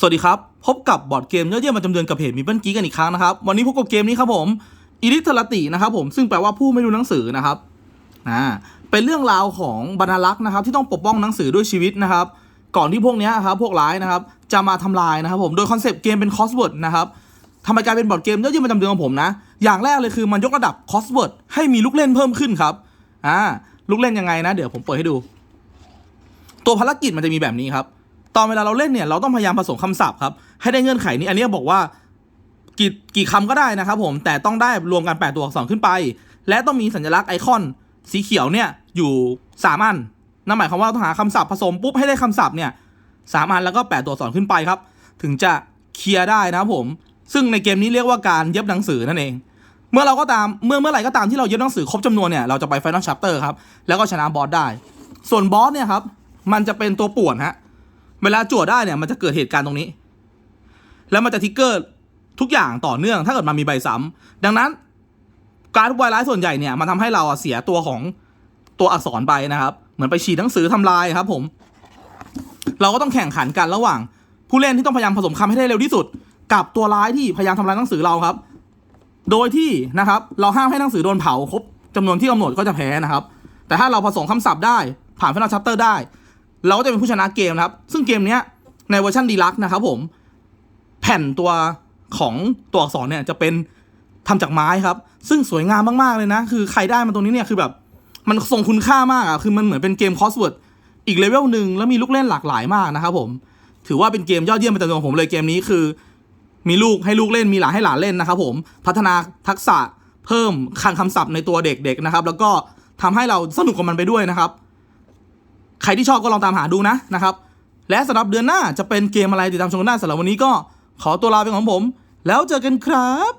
สวัสดีครับ พบกับบอร์ดเกมยอดเยี่ยมประจำเดือนกับเพจมีเปิ้ลกี้กันอีกครั้งนะครับ วันนี้พบกับเกมนี้ครับผมอิริทรตินะครับผมซึ่งแปลว่าผู้ไม่รู้หนังสือนะครับอ่าเป็นเรื่องราวของบรรลักษ์นะครับ ที่ต้องปกป้องหนังสือด้วยชีวิตนะครับ ก่อนที่พวกนี้ครับพวกร้ายนะครับ จะมาทำลายนะครับผมโดยคอนเซปต์เกมเป็นคอสเวิร์ดนะครับทำไมกลายเป็นบอร์ดเกมยอดเยี่ยมประจำเดือนของผมนะอย่างแรกเลยคือมันยกระดับคอสเวิร์ดให้มีลูกเล่นเพิ่มขึ้นครับอ่าลูกเล่นยังไงนะ เดี๋ยวผมเปิดให้ดู ตัวภารกิจมันจะมีแบบนี้ครับ ตอนเวลาเราเล่นเนี่ยเราต้องพยายามผสมคำศัพท์ครับให้ได้เงื่อนไขนี้อันนี้บอกว่ากี่กี่คำก็ได้นะครับผมแต่ต้องได้รวมกัน 8 ตัวอักษรขึ้นไป และต้องมีสัญลักษณ์ไอคอนสีเขียวเนี่ยอยู่สามอันนั่นหมายความว่าต้องหาคำศัพท์ผสมปุ๊บให้ได้คำศัพท์เนี่ยสามอันแล้วก็ 8 ตัวอักษรขึ้นไปครับ ถึงจะเคลียร์ได้นะครับผม ซึ่งในเกมนี้เรียกว่าการเย็บหนังสือนั่นเอง เมื่อเราก็ตามเมื่อเมื่อไหร่ก็ตามที่เราเย็บหนังสือครบจำนวนเนี่ยเราจะไป Final Chapter ครับแล้วก็ชนะบอสได้ ส่วนบอสเนี่ยครับมันจะเป็นตัวป่วนฮะ เวลาจั่วได้เนี่ยมันจะเกิดเหตุการณ์ตรงนี้ แล้วมันจะทิกเกอร์ทุกอย่างต่อเนื่อง ถ้าเกิดมันมีใบซ้ำดังนั้น การทุกใบร้ายส่วนใหญ่เนี่ยมันทำให้เราเสียตัวของตัวอักษรไปนะครับ เหมือนไปฉีดหนังสือทำลายครับ ผม เราก็ต้องแข่งขันกันระหว่าง ผู้เล่นที่ต้องพยายามผสมคำให้ได้เร็วที่สุด กับตัวร้ายที่พยายามทำลายหนังสือเราครับ โดยที่นะครับ เราห้ามให้หนังสือโดนเผาครบจำนวนที่กำหนดก็จะแพ้นะครับ แต่ถ้าเราผสมคำศัพท์ได้ผ่านฟินาชัปเตอร์ได้ เราก็จะเป็นผู้ชนะเกมนะครับ ซึ่งเกมเนี้ยในเวอร์ชันดีลักนะครับผม แผ่นตัวของตัวอักษรเนี่ยจะเป็นทำจากไม้ครับ ซึ่งสวยงามมาก ๆ เลยนะ คือใครได้มาตรงนี้เนี่ยคือแบบ มันทรงคุณค่ามากอะคือมันเหมือนเป็นเกมคอสเวิร์ดอีกเลเวลหนึ่งแล้วมีลูกเล่นหลากหลายมากนะครับผม ถือว่าเป็นเกมยอดเยี่ยมประจำตัวงผมเลยเกมนี้คือ มีลูกให้ลูกเล่นมีหลานให้หลานเล่นนะครับผมพัฒนาทักษะเพิ่มคังคำศัพท์ในตัวเด็กๆนะครับ แล้วก็ทำให้เราสนุกกับมันไปด้วยนะครับ ใครที่ชอบก็ลองตามหาดูนะนะครับ และสำหรับเดือนหน้าจะเป็นเกมอะไรติดตามชมกันได้สำหรับวันนี้ก็ขอตัวลาไปของผม แล้วเจอกันครับ